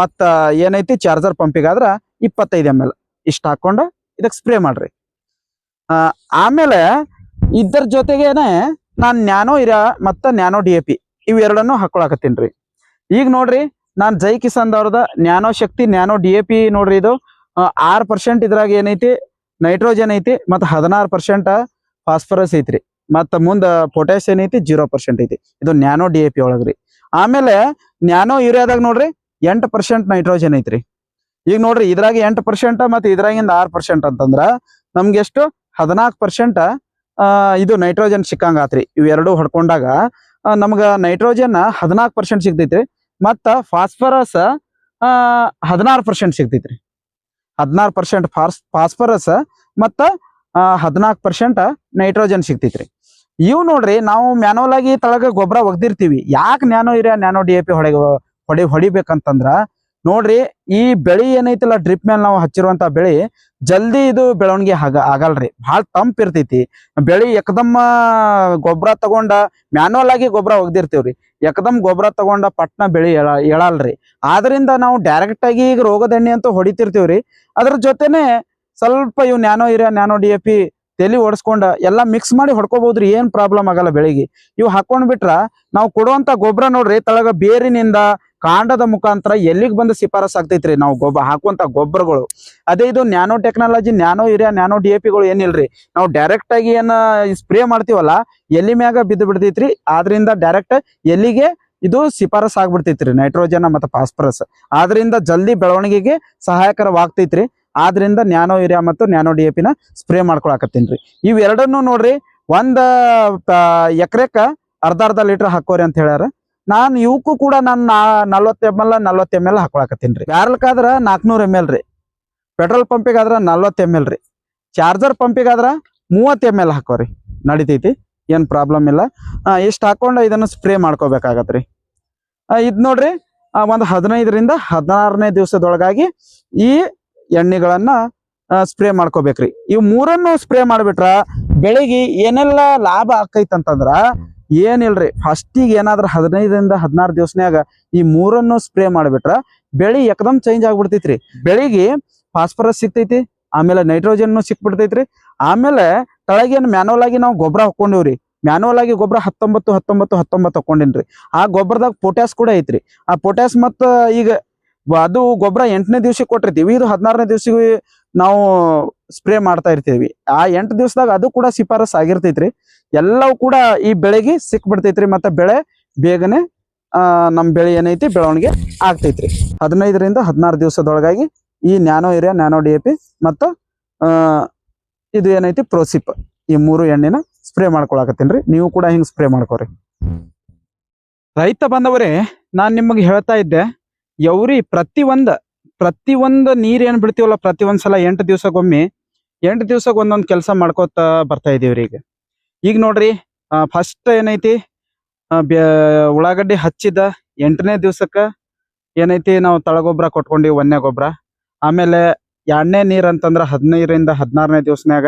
ಮತ್ತ ಏನೈತಿ ಚಾರ್ಜರ್ ಪಂಪಿಗೆ ಆದ್ರ ಇಪ್ಪತ್ತೈದು ಎಂ ಎಲ್ ಇಷ್ಟ ಹಾಕೊಂಡು ಇದಕ್ಕೆ ಸ್ಪ್ರೇ ಮಾಡ್ರಿ. ಆಮೇಲೆ ಇದ್ರ ಜೊತೆಗೇನೆ ನಾನ್ ನ್ಯಾನೋ ಇರ ಮತ್ತ ನ್ಯಾನೋ ಡಿ ಎ ಪಿ ಇವೆರಡನ್ನು ಹಾಕೊಳಕತ್ತೀನ್ರಿ ಈಗ ನೋಡ್ರಿ, ನಾನು ಜೈ ಕಿಸಾನ್ ಅವ್ರದ nano Shakti, nano D A P ನೋಡ್ರಿ ಇದು. ಆರ್ ಪರ್ಸೆಂಟ್ ಇದ್ರಾಗ ಏನೈತಿ? ನೈಟ್ರೋಜನ್ ಐತಿ, ಮತ್ತ ಹದಿನಾರು ಪರ್ಸೆಂಟ್ ಫಾಸ್ಫರಸ್ ಐತ್ರಿ. ಮತ್ತ ಮುಂದೆ ಪೊಟ್ಯಾಶ್ ಏನೈತಿ ಜೀರೋ ಪರ್ಸೆಂಟ್ ಐತಿ. ಇದು ನ್ಯಾನೋ ಡಿ ಎ ಪಿ ಒಳಗ್ರಿ. ಆಮೇಲೆ ನ್ಯಾನೋ ಯೂರಿಯಾದಾಗ ನೋಡ್ರಿ, ಎಂಟು ಪರ್ಸೆಂಟ್ ನೈಟ್ರೋಜನ್ ಐತ್ರಿ. ಈಗ ನೋಡ್ರಿ, ಇದ್ರಾಗ ಎಂಟು ಪರ್ಸೆಂಟ್ ಮತ್ತೆ ಇದ್ರಾಗಿಂದ ಆರು ಪರ್ಸೆಂಟ್ ಅಂತಂದ್ರ ನಮ್ಗೆ ಎಷ್ಟು? ಹದಿನಾಲ್ಕು ಪರ್ಸೆಂಟ್ ಇದು ನೈಟ್ರೋಜನ್ ಸಿಕ್ಕಂಗಾತ್ರಿ. ಇವೆರಡು ಹೊಡ್ಕೊಂಡಾಗ ನಮ್ಗೆ ನಮ್ಗ ನೈಟ್ರೋಜನ್ ಹದಿನಾಲ್ಕು ಪರ್ಸೆಂಟ್ ಸಿಗ್ತೈತ್ರಿ. ಮತ್ತ ಫಾಸ್ಫರಸ್ ಹದಿನಾರು ಪರ್ಸೆಂಟ್ ಸಿಗ್ತೈತ್ರಿ. ಹದಿನಾರು ಪರ್ಸೆಂಟ್ ಫಾಸ್ ಫಾಸ್ಫರಸ್ ಮತ್ತ ಹದಿನಾಲ್ಕು ಪರ್ಸೆಂಟ್ ನೈಟ್ರೋಜನ್ ಸಿಗ್ತೈತ್ರಿ. ಇವು ನೋಡ್ರಿ ನಾವು ಮ್ಯಾನುವಲ್ ಆಗಿ ತಳಗ ಗೊಬ್ಬರ ಒಗ್ದಿರ್ತೀವಿ. ಯಾಕೆ nano urea nano D A P ಹೊಡೆ ಹೊಡಿ, ಹೊಡಿಬೇಕಂತಂದ್ರ ನೋಡ್ರಿ, ಈ ಬೆಳಿ ಏನೈತಿಲ್ಲ ಡ್ರಿಪ್ ಮೇಲೆ ನಾವು ಹಚ್ಚಿರುವಂತ ಬೆಳಿ, ಜಲ್ದಿ ಇದು ಬೆಳವಣಿಗೆ ಆಗ, ಆಗಲ್ರಿ. ಭಾಳ ತಂಪ್ ಇರ್ತೈತಿ. ಬೆಳಿ ಯಕದಮ್ ಗೊಬ್ಬರ ತಗೊಂಡ ಮ್ಯಾನುವಲ್ ಆಗಿ ಗೊಬ್ಬರ ಒಗ್ದಿರ್ತೀವ್ರಿ. ಯಕದಮ್ ಗೊಬ್ಬರ ತಗೊಂಡ ಪಟ್ನ ಬೆಳಿ ಎಳ, ಎಳಲ್ರಿ. ಆದ್ರಿಂದ ನಾವು ಡೈರೆಕ್ಟ್ ಆಗಿ ಈಗ ರೋಗದ ಎಣ್ಣೆ ಅಂತೂ ಹೊಡಿತಿರ್ತೀವ್ರಿ. ಅದ್ರ ಜೊತೆನೆ ಸ್ವಲ್ಪ ಇವ್ nano urea nano D A ತಲಿ ಓಡಿಸ್ಕೊಂಡ ಎಲ್ಲಾ ಮಿಕ್ಸ್ ಮಾಡಿ ಹೊಡ್ಕೋಬಹುದ್ರಿ ಏನ್ ಪ್ರಾಬ್ಲಮ್ ಆಗಲ್ಲ ಬೆಳಿಗ್ಗೆ ಇವ್ ಹಾಕೊಂಡ್ ಬಿಟ್ರ ನಾವು ಕೊಡುವಂತ ಗೊಬ್ಬರ ನೋಡ್ರಿ, ತಳಗ ಬೇರಿನಿಂದ ಕಾಂಡದ ಮುಖಾಂತರ ಎಲ್ಲಿಗೆ ಬಂದು ಶಿಫಾರಸ್ ಆಗ್ತೈತ್ರಿ? ನಾವು ಗೊಬ್ಬರ ಹಾಕುವಂತ ಗೊಬ್ಬರಗಳು. ಅದೇ ಇದು nano technology, nano urea, nano D A ಪಿಗಳು ಏನಿಲ್ರಿ? ನಾವು ಡೈರೆಕ್ಟ್ ಆಗಿ ಏನ ಸ್ಪ್ರೇ ಮಾಡ್ತೀವಲ್ಲ, ಎಲ್ಲಿ ಮ್ಯಾಗ ಬಿದ್ದು ಬಿಡ್ತೈತ್ರಿ? ಆದ್ರಿಂದ ಡೈರೆಕ್ಟ್ ಎಲ್ಲಿಗೆ ಇದು ಶಿಫಾರಸ್ ಆಗ್ಬಿಡ್ತೈತ್ರಿ ನೈಟ್ರೋಜನ್ ಮತ್ತು ಫಾಸ್ಫರಸ್ ಆದ್ರಿಂದ ಜಲ್ದಿ ಬೆಳವಣಿಗೆಗೆ ಸಹಾಯಕರವಾಗ್ತೈತ್ರಿ. ಆದ್ರಿಂದ ನ್ಯಾನೋ ಯೂರಿಯಾ ಮತ್ತು ನ್ಯಾನೋ ಡಿ ಎ ಸ್ಪ್ರೇ ಮಾಡ್ಕೊಳಕತ್ತೀನ್ರಿ. ಇವೆರಡನ್ನೂ ನೋಡ್ರಿ, ಒಂದ ಎಕರೆಕ ಅರ್ಧ ಅರ್ಧ ಲೀಟರ್ ಹಾಕೋರಿ ಅಂತ ಹೇಳ್ಯಾರ. ನಾನ್ ಇವಕ್ಕೂ ಕೂಡ ನಾನು ನಲ್ವತ್ತು ಎಂ ಎಲ್ ನಲ್ವತ್ತು ಎಂ ಎಲ್ ಹಾಕೊಳಕತ್ತೀನ್ರಿ ಬ್ಯಾರಲ್ಕಾದ್ರ ನಾಲ್ಕುನೂರು ಎಂ ಎಲ್ ರೀ. ಪೆಟ್ರೋಲ್ ಪಂಪಿಗಾದ್ರೆ ನಲ್ವತ್ತು ಎಂ ಎಲ್ ರೀ. ಚಾರ್ಜರ್ ಪಂಪಿಗಾದ್ರೆ ಮೂವತ್ತು ಎಂ ಎಲ್ ಹಾಕೋರಿ ನಡಿತೈತಿ, ಏನ್ ಪ್ರಾಬ್ಲಮ್ ಇಲ್ಲ. ಇಷ್ಟು ಹಾಕೊಂಡು ಇದನ್ನ ಸ್ಪ್ರೇ ಮಾಡ್ಕೋಬೇಕಾಗತ್ರಿ. ಇದು ನೋಡ್ರಿ ಒಂದ್ ಹದಿನೈದರಿಂದ ಹದಿನಾರನೇ ದಿವಸದೊಳಗಾಗಿ ಈ ಎಣ್ಣೆಗಳನ್ನ ಸ್ಪ್ರೇ ಮಾಡ್ಕೋಬೇಕ್ರಿ. ಇವು ಮೂರನ್ನು ಸ್ಪ್ರೇ ಮಾಡ್ಬಿಟ್ರ ಬೆಳಿಗ್ಗೆ ಏನೆಲ್ಲ ಲಾಭ ಆಕೈತಂತಂದ್ರ ಏನಿಲ್ರಿ ಫಸ್ಟಿಗೆ ಏನಾದ್ರೂ ಹದಿನೈದರಿಂದ ಹದಿನಾರು ದಿವಸನ್ಯಾಗ ಈ ಮೂರನ್ನು ಸ್ಪ್ರೇ ಮಾಡಿಬಿಟ್ರ ಬೆಳಿ ಯಕದಮ್ ಚೇಂಜ್ ಆಗ್ಬಿಡ್ತೈತ್ರಿ. ಬೆಳಿಗ್ಗೆ ಫಾಸ್ಫರಸ್ ಸಿಗ್ತೈತಿ, ಆಮೇಲೆ ನೈಟ್ರೋಜನ್ ಸಿಕ್ಬಿಡ್ತೈತ್ರಿ, ಆಮೇಲೆ ತಳಗೇನು ಮ್ಯಾನುವಲ್ ಆಗಿ ನಾವು ಗೊಬ್ಬರ ಹಾಕೊಂಡಿವ್ರಿ ಮ್ಯಾನುವಲ್ ಆಗಿ ಗೊಬ್ಬರ ಹತ್ತೊಂಬತ್ತು ಹತ್ತೊಂಬತ್ತು ಹತ್ತೊಂಬತ್ತು ಹಾಕೊಂಡಿನ್ರಿ ಆ ಗೊಬ್ಬರದಾಗ ಪೊಟ್ಯಾಸ್ ಕೂಡ ಐತ್ರಿ. ಆ ಪೊಟ್ಯಾಸ್ ಮತ್ತ ಈಗ ಅದು ಗೊಬ್ಬರ ಎಂಟನೇ ದಿವ್ಸಕ್ಕೆ ಕೊಟ್ಟಿರ್ತೀವಿ, ಇದು ಹದಿನಾರನೇ ದಿವ್ಸಕ್ಕೆ ನಾವು ಸ್ಪ್ರೇ ಮಾಡ್ತಾ ಇರ್ತೀವಿ. ಆ ಎಂಟು ದಿವಸದಾಗ ಅದು ಕೂಡ ಶಿಫಾರಸ್ ಆಗಿರ್ತೈತ್ರಿ. ಎಲ್ಲವೂ ಕೂಡ ಈ ಬೆಳೆಗೆ ಸಿಕ್ಬಿಡ್ತೈತ್ರಿ ಮತ್ತೆ ಬೆಳೆ ಬೇಗನೆ ನಮ್ಮ ಬೆಳೆ ಏನೈತಿ ಬೆಳವಣಿಗೆ ಆಗ್ತೈತ್ರಿ. ಹದಿನೈದರಿಂದ ಹದಿನಾರು ದಿವಸದೊಳಗಾಗಿ ಈ nano urea nano D A P ಮತ್ತು ಇದು ಏನೈತಿ ಪ್ರೋಸಿಪ್ ಈ ಮೂರು ಎಣ್ಣೆನ ಸ್ಪ್ರೇ ಮಾಡ್ಕೊಳಕತ್ತೀನ್ರಿ. ನೀವು ಕೂಡ ಹಿಂಗ್ ಸ್ಪ್ರೇ ಮಾಡ್ಕೋರಿ. ರೈತ ಬಂದವರೇ, ನಾನ್ ನಿಮಗೆ ಹೇಳ್ತಾ ಇದ್ದೆ ಎವ್ರಿ ಪ್ರತಿ ಒಂದ ಪ್ರತಿ ಒಂದು ನೀರ್ ಏನ್ ಬಿಡ್ತೀವಲ್ಲ ಪ್ರತಿ ಒಂದ್ ಸಲ ಎಂಟು ದಿವ್ಸಕ್ಕೊಮ್ಮೆ ಎಂಟು ದಿವ್ಸಕ್ಕೆ ಒಂದೊಂದು ಕೆಲಸ ಮಾಡ್ಕೋತ ಬರ್ತಾ ಇದೀವ್ರಿ ಈಗ. ಈಗ ನೋಡ್ರಿ ಫಸ್ಟ್ ಏನೈತಿ ಉಳ್ಳಾಗಡ್ಡಿ ಹಚ್ಚಿದ ಎಂಟನೇ ದಿವ್ಸಕ್ಕ ಏನೈತಿ, ನಾವು ತಳಗೊಬ್ಬರ ಕೊಟ್ಕೊಂಡಿವಿ ಒನ್ನೆ ಗೊಬ್ಬರ ಆಮೇಲೆ ಎರಡನೇ ನೀರ್ ಅಂತಂದ್ರ ಹದಿನೈದರಿಂದ ಹದಿನಾರನೇ ದಿವ್ಸನ್ಯಾಗ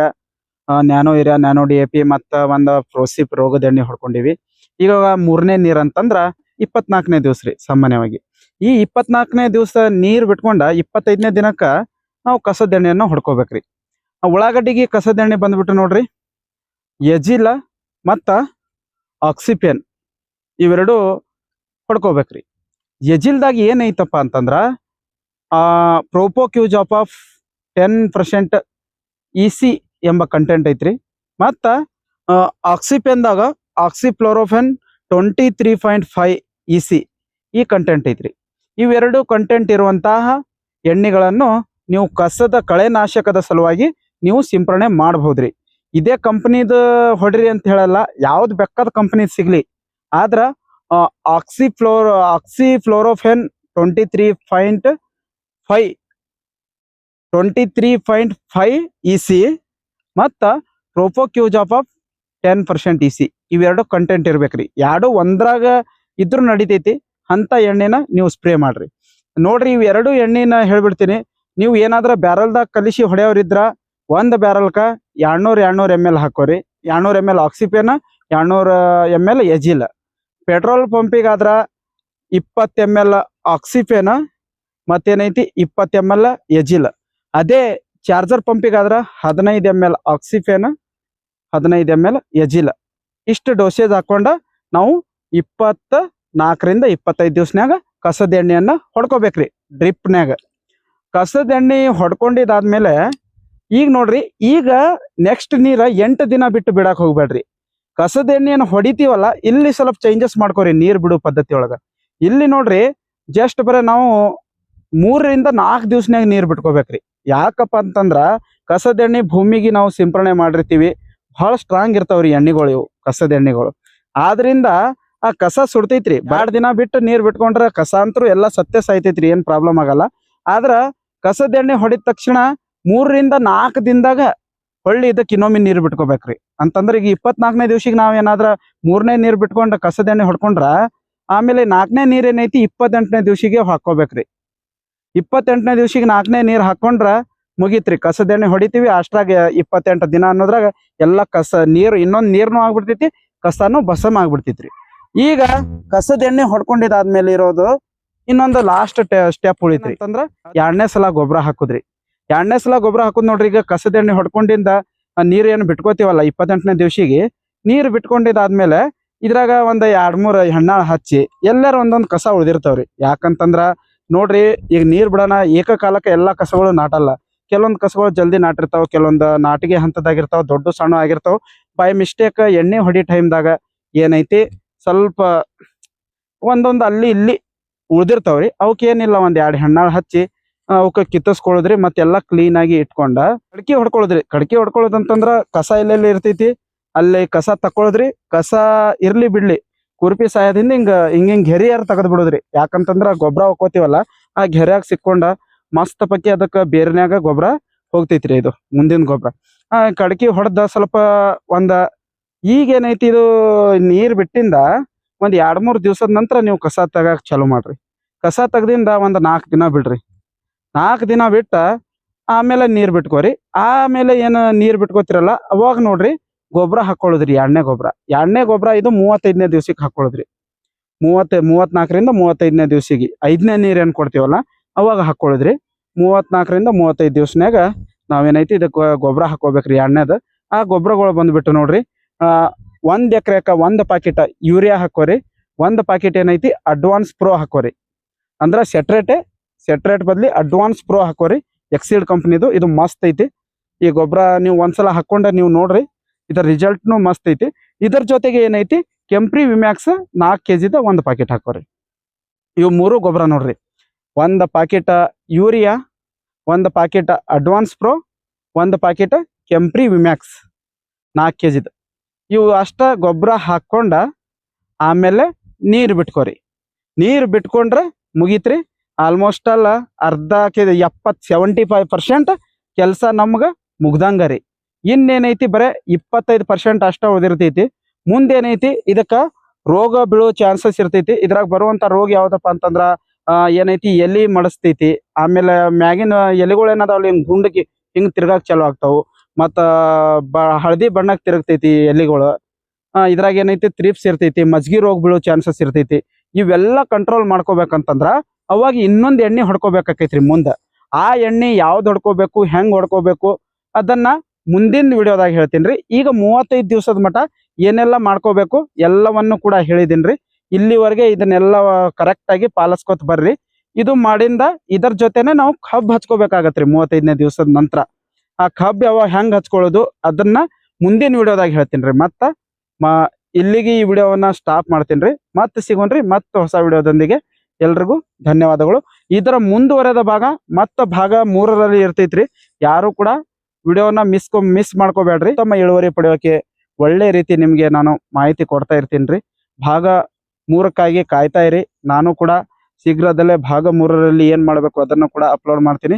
nano urea nano D A P ಮತ್ತ ಒಂದು ಪ್ರೋಸಿಪ್ ರೋಗದ ಎಣ್ಣೆ ಹೊಡ್ಕೊಂಡಿವಿ. ಈಗ ಮೂರನೇ ನೀರ್ ಅಂತಂದ್ರ ಇಪ್ಪತ್ನಾಲ್ಕನೇ ದಿವ್ಸ ರೀ ಸಾಮಾನ್ಯವಾಗಿ. ಈ ಇಪ್ಪತ್ನಾಲ್ಕನೇ ದಿವಸ ನೀರ್ ಬಿಟ್ಕೊಂಡ ಇಪ್ಪತ್ತೈದನೇ ದಿನಕ್ಕ ನಾವು ಕಸದ ಎಣ್ಣೆಯನ್ನ ಹೊಡ್ಕೋಬೇಕ್ರಿ. ಉಳ್ಳಾಗಡ್ಡಿಗೆ ಕಸದ ಎಣ್ಣೆ ಬಂದ್ಬಿಟ್ಟು ನೋಡ್ರಿ. ಎಜಿಲ ಮತ್ತ ಆಕ್ಸಿಪೆನ್ ಇವೆರಡು ಪಡ್ಕೋಬೇಕ್ರಿ ಎಜಿಲ್ದಾಗ ಏನೈತಪ್ಪ ಅಂತಂದ್ರ, ಆ ಆಫ್ ಆಫ್ ಟೆನ್ ಪರ್ಸೆಂಟ್ ಇಸಿ ಎಂಬ ಕಂಟೆಂಟ್ ಐತ್ರಿ. ಮತ್ತ ಆಕ್ಸಿಪೆನ್ದಾಗ oxyfluorfen twenty three point five E C ಈ ಕಂಟೆಂಟ್ ಐತ್ರಿ. ಇವೆರಡು ಕಂಟೆಂಟ್ ಇರುವಂತಹ ಎಣ್ಣೆಗಳನ್ನು ನೀವು ಕಸದ ಕಳೆನಾಶಕದ ಸಲುವಾಗಿ ನೀವು ಸಿಂಪರಣೆ ಮಾಡಬಹುದ್ರಿ. ಇದೇ ಕಂಪನಿದ ಹೊಡ್ರಿ ಅಂತ ಹೇಳಲ್ಲ, ಯಾವ್ದು ಬೇಕಾದ ಕಂಪನಿ ಸಿಗ್ಲಿ. ಆದ್ರ oxyfluorfen twenty three point five twenty three point five E C ಮತ್ತು quizalofop ten percent E C ಇವೆರಡು ಕಂಟೆಂಟ್ ಇರ್ಬೇಕ್ರಿ. ಎರಡು ಒಂದ್ರಾಗ ಇದ್ರೂ ನಡಿತೈತಿ, ಅಂತ ಎಣ್ಣೆನ ನೀವು ಸ್ಪ್ರೇ ಮಾಡ್ರಿ. ನೋಡ್ರಿ ಇವೆರಡು ಎಣ್ಣೆನ ಹೇಳ್ಬಿಡ್ತೀನಿ, ನೀವು ಏನಾದ್ರ ಬ್ಯಾರಲ್ದಾಗ ಕಲಿಸಿ ಹೊಡೆಯೋರಿದ್ರ ಒಂದ್ ಬ್ಯಾರಲ್ಕ ಎರಡ್ನೂರ್ ಎರಡ್ನೂರ್ ಎಂ ಎಲ್ ಹಾಕೋರಿ. ಎರಡ್ನೂರು ಎಂ ಎಲ್ ಆಕ್ಸಿಪೇನ ಎರಡ್ನೂರು ಎಂ ಎಲ್ ಎಜಿಲ್ ಪೆಟ್ರೋಲ್ ಪಂಪಿಗಾದ್ರ ಇಪ್ಪತ್ತು ಎಂ ಎಲ್ ಆಕ್ಸಿಪೇನ ಮತ್ತೇನೈತಿ? ಇಪ್ಪತ್ತು ಎಂ ಎಲ್ ಎಜಿಲ್ ಅದೇ ಚಾರ್ಜರ್ ಪಂಪಿಗಾದ್ರ ಹದಿನೈದು ಎಂ ಎಲ್ ಆಕ್ಸಿಫೇನ್ ಹದಿನೈದು ಎಂ ಎಲ್ ಎಜಿಲ್ ಇಷ್ಟು ಡೋಸೇಜ್ ಹಾಕೊಂಡ ನಾವು ಇಪ್ಪತ್ತ ನಾಲ್ಕರಿಂದ ಇಪ್ಪತ್ತೈದು ದಿವ್ಸನ್ಯಾಗ ಕಸದ ಎಣ್ಣೆಯನ್ನ ಹೊಡ್ಕೋಬೇಕ್ರಿ ಡ್ರಿಪ್ನ್ಯಾಗ ಕಸದ ಎಣ್ಣೆ ಹೊಡ್ಕೊಂಡಿದಾದ್ಮೇಲೆ ಈಗ ನೋಡ್ರಿ, ಈಗ ನೆಕ್ಸ್ಟ್ ನೀರ ಎಂಟು ದಿನ ಬಿಟ್ಟು ಬಿಡಾಕ್ ಹೋಗ್ಬೇಡ್ರಿ ಕಸದ ಎಣ್ಣೆಯನ್ನು ಹೊಡಿತೀವಲ್ಲ, ಇಲ್ಲಿ ಸ್ವಲ್ಪ ಚೇಂಜಸ್ ಮಾಡ್ಕೋರಿ ನೀರ್ ಬಿಡು ಪದ್ಧತಿ ಒಳಗ. ಇಲ್ಲಿ ನೋಡ್ರಿ ಜಸ್ಟ್ ಬರೀ ನಾವು ಮೂರರಿಂದ ನಾಲ್ಕು ದಿವ್ಸನಾಗ ನೀರ್ ಬಿಟ್ಕೋಬೇಕ್ರಿ. ಯಾಕಪ್ಪ ಅಂತಂದ್ರ, ಕಸದ ಎಣ್ಣೆ ಭೂಮಿಗೆ ನಾವು ಸಿಂಪರಣೆ ಮಾಡಿರ್ತೀವಿ. ಬಹಳ ಸ್ಟ್ರಾಂಗ್ ಇರ್ತಾವ್ರಿ ಎಣ್ಣೆಗಳು ಇವು, ಕಸದ ಎಣ್ಣೆಗಳು. ಆದ್ರಿಂದ ಆ ಕಸ ಸುಡ್ತೈತ್ರಿ. ಬಾಡ್ ದಿನ ಬಿಟ್ಟು ನೀರ್ ಬಿಟ್ಕೊಂಡ್ರ ಕಸ ಅಂತೂ ಎಲ್ಲಾ ಸತ್ಯ ಸಾಯ್ತೈತ್ರಿ, ಏನ್ ಪ್ರಾಬ್ಲಮ್ ಆಗಲ್ಲ. ಆದ್ರ ಕಸದ ಎಣ್ಣೆ ಹೊಡಿದ ತಕ್ಷಣ ಮೂರರಿಂದ ನಾಲ್ಕು ದಿನದಾಗ ಹೊಳ್ಳಿ ಇದಕ್ಕೆ ಇನ್ನೊಮ್ಮೆ ನೀರು ಬಿಟ್ಕೋಬೇಕ್ರಿ. ಅಂತಂದ್ರೆ ಈಗ ಇಪ್ಪತ್ನಾಲ್ಕನೇ ದಿವ್ಸಿಗೆ ನಾವ್ ಏನಾದ್ರ ಮೂರನೇ ನೀರು ಬಿಟ್ಕೊಂಡ ಕಸದ ಎಣ್ಣೆ ಹೊಡ್ಕೊಂಡ್ರ ಆಮೇಲೆ ನಾಲ್ಕನೇ ನೀರ್ ಏನೈತಿ ಇಪ್ಪತ್ತೆಂಟನೇ ದಿವ್ಸಿಗೆ ಹಾಕೋಬೇಕ್ರಿ ಇಪ್ಪತ್ತೆಂಟನೇ ದಿವ್ಸಿಗೆ ನಾಲ್ಕನೇ ನೀರು ಹಾಕೊಂಡ್ರ ಮುಗೀತ್ರಿ. ಕಸದ ಎಣ್ಣೆ ಹೊಡಿತೀವಿ ಅಷ್ಟ್ರಾಗ ಇಪ್ಪತ್ತೆಂಟು ದಿನ ಅನ್ನೋದ್ರಾಗ ಎಲ್ಲ ಕಸ ನೀರು ಇನ್ನೊಂದು ನೀರ್ನು ಆಗ್ಬಿಡ್ತೈತಿ ಕಸನು ಬಸಮ್ ಆಗ್ಬಿಡ್ತೈತ್ರಿ. ಈಗ ಕಸದ ಎಣ್ಣೆ ಹೊಡ್ಕೊಂಡಿದ್ದಾದ್ಮೇಲೆ ಇರೋದು ಇನ್ನೊಂದು ಲಾಸ್ಟ್ ಸ್ಟೆಪ್ ಉಳಿತ್ರಿ. ಅಂದ್ರ ಎರಡನೇ ಸಲ ಗೊಬ್ಬರ ಹಾಕುದ್ರಿ. ಎರಡನೇ ಸಲ ಗೊಬ್ಬರ ಹಾಕೋದು ನೋಡ್ರಿ, ಈಗ ಕಸದ ಎಣ್ಣೆ ಹೊಡ್ಕೊಂಡಿಂದ ನೀರು ಏನು ಬಿಟ್ಕೋತೀವಲ್ಲ ಇಪ್ಪತ್ತೆಂಟನೇ ದಿವಸಿಗೆ. ನೀರ್ ಬಿಟ್ಕೊಂಡಿದ್ದಾದ್ಮೇಲೆ ಇದ್ರಾಗ ಒಂದ್ ಎರಡ್ ಮೂರ್ ಹೆಣ್ಣಾಳ ಹಚ್ಚಿ ಎಲ್ಲಾರು ಒಂದೊಂದ್ ಕಸ ಉಳ್ದಿರ್ತಾವ್ರಿ. ಯಾಕಂತಂದ್ರ ನೋಡ್ರಿ, ಈಗ ನೀರ್ ಬಿಡೋಣ ಏಕಕಾಲಕ್ಕೆ ಎಲ್ಲಾ ಕಸಗಳು ನಾಟಲ್ಲ. ಕೆಲವೊಂದ್ ಕಸಗಳು ಜಲ್ದಿ ನಾಟಿರ್ತಾವ, ಕೆಲವೊಂದ್ ನಾಟಿಗೆ ಹಂತದಾಗಿರ್ತಾವ, ದೊಡ್ಡ ಸಣ್ಣ ಆಗಿರ್ತಾವ. ಬೈ ಮಿಸ್ಟೇಕ್ ಎಣ್ಣೆ ಹೊಡಿ ಟೈಮ್ದಾಗ ಏನೈತಿ, ಸ್ವಲ್ಪ ಒಂದೊಂದ್ ಅಲ್ಲಿ ಇಲ್ಲಿ ಉಳ್ದಿರ್ತಾವ್ರಿ. ಅವಕ್ ಏನಿಲ್ಲ, ಒಂದ್ ಎರಡ್ ಹೆಣ್ಣಾಳ ಹಚ್ಚಿ ಅವಕ್ಕ ಕಿತ್ತಿಸ್ಕೊಳ್ಳೋದ್ರಿ ಮತ್ತೆಲ್ಲ ಕ್ಲೀನ್ ಆಗಿ ಇಟ್ಕೊಂಡ, ಕಡ್ಕಿ ಹೊಡ್ಕೊಳ್ಳೋದ್ರಿ. ಕಡ್ಕಿ ಹೊಡ್ಕೊಳ್ಳೋದಂತಂದ್ರ ಕಸ ಎಲ್ಲೆಲ್ಲಿ ಇರ್ತೈತಿ? ಅಲ್ಲಿ ಕಸ ತಕ್ಕೊಳ್ಳೋದ್ರಿ ಕಸ ಇರ್ಲಿ ಬಿಡ್ಲಿ. ಕುರ್ಪಿ ಸಹಾಯದಿಂದ ಹಿಂಗ ಹಿಂಗ ಹಿಂಗ್ ಗೆರಿಯಾರ ತೆಗೆದ್ ಬಿಡೋದ್ರಿ. ಯಾಕಂತಂದ್ರ ಗೊಬ್ಬರ ಹಾಕೋತೀವಲ್ಲ ಆ ಗೆರೆಯಾಗ ಸಿಕ್ಕೊಂಡ ಮಸ್ತ್ ಪಕ್ಕಿ ಅದಕ್ಕ ಬೇರ್ನ್ಯಾಗ ಗೊಬ್ಬರ ಹೋಗ್ತೈತ್ರಿ ಇದು, ಮುಂದಿನ ಗೊಬ್ಬರ ಆ, ಕಡ್ಕಿ ಹೊಡೆದ ಸ್ವಲ್ಪ ಒಂದ, ಈಗ ಏನೈತಿ ಇದು ನೀರ್ ಬಿಟ್ಟಿಂದ ಒಂದ್ ಎರಡ್ ಮೂರ್ ದಿವ್ಸದ ನಂತರ ನೀವು ಕಸ ತೆಗಾಕ್ ಚಾಲೂ ಮಾಡ್ರಿ. ಕಸ ತೆಗ್ದಿಂದ ಒಂದ್ ನಾಲ್ಕ್ ದಿನ ಬಿಡ್ರಿ. ನಾಲ್ಕ್ ದಿನ ಬಿಟ್ಟ ಆಮೇಲೆ ನೀರ್ ಬಿಟ್ಕೋರಿ. ಆಮೇಲೆ ಏನ್ ನೀರ್ ಬಿಟ್ಕೋತಿರಲ್ಲ, ಅವಾಗ ನೋಡ್ರಿ ಗೊಬ್ಬರ ಹಾಕೊಳ್ಳೋದ್ರಿ, ಎಣ್ಣೆ ಗೊಬ್ಬರ ಎಣ್ಣೆ ಗೊಬ್ಬರ ಇದು ಮೂವತ್ತೈದನೇ ದಿವ್ಸಕ್ಕೆ ಹಾಕೊಳ್ಳೋದ್ರಿ. ಮೂವತ್ತ, ಮೂವತ್ನಾಲ್ಕರಿಂದ ಮೂವತ್ತೈದನೇ ದಿವ್ಸಿಗೆ. ಐದನೇ ನೀರು ಏನು ಕೊಡ್ತೀವಲ್ಲ, ಅವಾಗ ಹಾಕೊಳ್ಳೋದ್ರಿ. ಮೂವತ್ನಾಲ್ಕರಿಂದ ಮೂವತ್ತೈದು ದಿವ್ಸನಾಗ ನಾವೇನೈತಿ ಇದಕ್ಕೆ ಗೊಬ್ಬರ ಹಾಕೋಬೇಕ್ರಿ ಎಣ್ಣೆದ. ಆ ಗೊಬ್ಬರಗಳು ಬಂದ್ಬಿಟ್ಟು ನೋಡ್ರಿ, ಆ, ಒಂದ್ ಎಕರೆಕ ಒಂದ್ ಪಾಕೆಟ್ ಯೂರಿಯಾ ಹಾಕೋರಿ ಒಂದ್ ಪಾಕೆಟ್ ಏನೈತಿ, ಅಡ್ವಾನ್ಸ್ ಪ್ರೋ ಹಾಕೋರಿ ಅಂದ್ರ ಸೆಟ್ರೇಟೆ ಸೆಟ್ರೇಟ್ ಬದ್ಲಿ ಅಡ್ವಾನ್ಸ್ ಪ್ರೋ ಹಾಕೋರಿ. ಎಕ್ಸೀಡ್ ಕಂಪ್ನಿದು ಇದು ಮಸ್ತ್ ಐತಿ. ಈ ಗೊಬ್ಬರ ನೀವು ಒಂದ್ಸಲ ಹಾಕೊಂಡ ನೀವು ನೋಡ್ರಿ. ಇದರ ರಿಸಲ್ಟ್ನು ಮಸ್ತ್ ಐತಿ. ಇದ್ರ ಜೊತೆಗೆ ಏನೈತಿ? ಕೆಂಪ್ರಿ ವಿಮ್ಯಾಕ್ಸ್ ನಾಲ್ಕು ಕೆ ಜಿದ ಒಂದು ಪಾಕೆಟ್ ಹಾಕೋರಿ. ಇವು ಮೂರು ಗೊಬ್ಬರ ನೋಡ್ರಿ. ಒಂದು ಪಾಕೆಟ್ ಯೂರಿಯಾ ಒಂದು ಪಾಕೆಟ್ ಅಡ್ವಾನ್ಸ್ ಪ್ರೋ ಒಂದು ಪಾಕೆಟ್ ಕೆಂಪ್ರಿ ವಿಮ್ಯಾಕ್ಸ್ ನಾಲ್ಕು ಕೆ ಜಿದ ಇವು ಅಷ್ಟ ಗೊಬ್ಬರ ಹಾಕೊಂಡ ಆಮೇಲೆ ನೀರು ಬಿಟ್ಕೋರಿ. ನೀರು ಬಿಟ್ಕೊಂಡ್ರೆ ಮುಗೀತ್ರಿ. ಆಲ್ಮೋಸ್ಟ್ ಅಲ್ಲ ಅರ್ಧ ಕೆ ಎಪ್ಪತ್ ಸೆವೆಂಟಿ ಫೈವ್ ಪರ್ಸೆಂಟ್ ಕೆಲಸ ನಮ್ಗ ಮುಗ್ದಂಗ ರೀ. ಇನ್ನೇನೈತಿ ಬರೇ ಇಪ್ಪತ್ತೈದು ಪರ್ಸೆಂಟ್ ಅಷ್ಟ ಉಳಿದಿರ್ತೈತಿ. ಮುಂದೇನೈತಿ, ಇದಕ್ಕ ರೋಗ ಬೀಳೋ ಚಾನ್ಸಸ್ ಇರ್ತೈತಿ. ಇದ್ರಾಗ ಬರುವಂತ ರೋಗ ಯಾವ್ದಪ್ಪ ಅಂತಂದ್ರ ಏನೈತಿ, ಎಲೆ ಮಡಸ್ತೈತಿ. ಆಮೇಲೆ ಮ್ಯಾಗಿನ ಎಲೆಗಳು ಏನದಾವಲ್ಲ ಹಿಂಗ್ ಗುಂಡಕಿ ಹಿಂಗ್ ತಿರ್ಗಾಕ್ ಚಾಲು ಆಗ್ತಾವು. ಮತ್ತ, ಬ, ಹಳದಿ ಬಣ್ಣಕ್ ತಿರುಗ್ತೈತಿ ಎಲೆಗಳು. ಇದ್ರಾಗ ಏನೈತಿ ತ್ರಿಪ್ಸ್ ಇರ್ತೈತಿ, ಮಜ್ಗಿ ರೋಗ ಬೀಳೋ ಚಾನ್ಸಸ್ ಇರ್ತೈತಿ. ಇವೆಲ್ಲ ಕಂಟ್ರೋಲ್ ಮಾಡ್ಕೋಬೇಕಂತಂದ್ರ ಅವಾಗ ಇನ್ನೊಂದು ಎಣ್ಣೆ ಹೊಡ್ಕೋಬೇಕಾಕೈತ್ರಿ ಮುಂದ. ಆ ಎಣ್ಣೆ ಯಾವ್ದು ಹೊಡ್ಕೋಬೇಕು, ಹೆಂಗ್ ಹೊಡ್ಕೋಬೇಕು ಅದನ್ನ ಮುಂದಿನ ವಿಡಿಯೋದಾಗ ಹೇಳ್ತೀನಿ ಈಗ ಮೂವತ್ತೈದು ದಿವಸದ ಮಟ್ಟ ಏನೆಲ್ಲ ಮಾಡ್ಕೋಬೇಕು ಎಲ್ಲವನ್ನು ಕೂಡ ಹೇಳಿದೀನಿ ಇಲ್ಲಿವರೆಗೆ ಇದನ್ನೆಲ್ಲ ಕರೆಕ್ಟ್ ಆಗಿ ಪಾಲಿಸ್ಕೊತ ಬರ್ರಿ. ಇದು ಮಾಡಿಂದ ಇದರ ಜೊತೆನೆ ನಾವು ಕಬ್ಬು ಹಚ್ಕೋಬೇಕಾಗತ್ರಿ ಮೂವತ್ತೈದನೇ ದಿವಸದ ನಂತರ. ಆ ಕಬ್ ಯಾವ ಹೆಂಗ್ ಹಚ್ಕೊಳ್ಳೋದು ಅದನ್ನ ಮುಂದಿನ ವಿಡಿಯೋದಾಗ ಹೇಳ್ತೀನಿ ರೀ. ಮತ್ತ ಇಲ್ಲಿಗೆ ಈ ವಿಡಿಯೋವನ್ನ ಸ್ಟಾಪ್ ಮಾಡ್ತೀನಿ ರೀ. ಮತ್ತೆ ಸಿಗೋನ್ರಿ ಮತ್ತೆ ಹೊಸ ವಿಡಿಯೋದೊಂದಿಗೆ. ಎಲ್ರಿಗೂ ಧನ್ಯವಾದಗಳು. ಇದರ ಮುಂದುವರೆದ ಭಾಗ ಮತ್ತ ಭಾಗ ಮೂರರಲ್ಲಿ ಇರ್ತೈತ್ರಿ. ಯಾರು ಕೂಡ ವಿಡಿಯೋನ ಮಿಸ್ ಮಿಸ್ ಮಾಡ್ಕೋಬೇಡ್ರಿ. ತಮ್ಮ ಇಳುವರಿ ಪಡೆಯೋಕೆ ಒಳ್ಳೆ ರೀತಿ ನಿಮಗೆ ನಾನು ಮಾಹಿತಿ ಕೊಡ್ತಾ ಇರ್ತೀನಿ ಭಾಗ ಮೂರಕ್ಕಾಗಿ ಕಾಯ್ತಾ ಇರಿ. ನಾನು ಕೂಡ ಶೀಘ್ರದಲ್ಲೇ ಭಾಗ ಮೂರರಲ್ಲಿ ಏನ್ ಮಾಡಬೇಕು ಅದನ್ನು ಕೂಡ ಅಪ್ಲೋಡ್ ಮಾಡ್ತೀನಿ.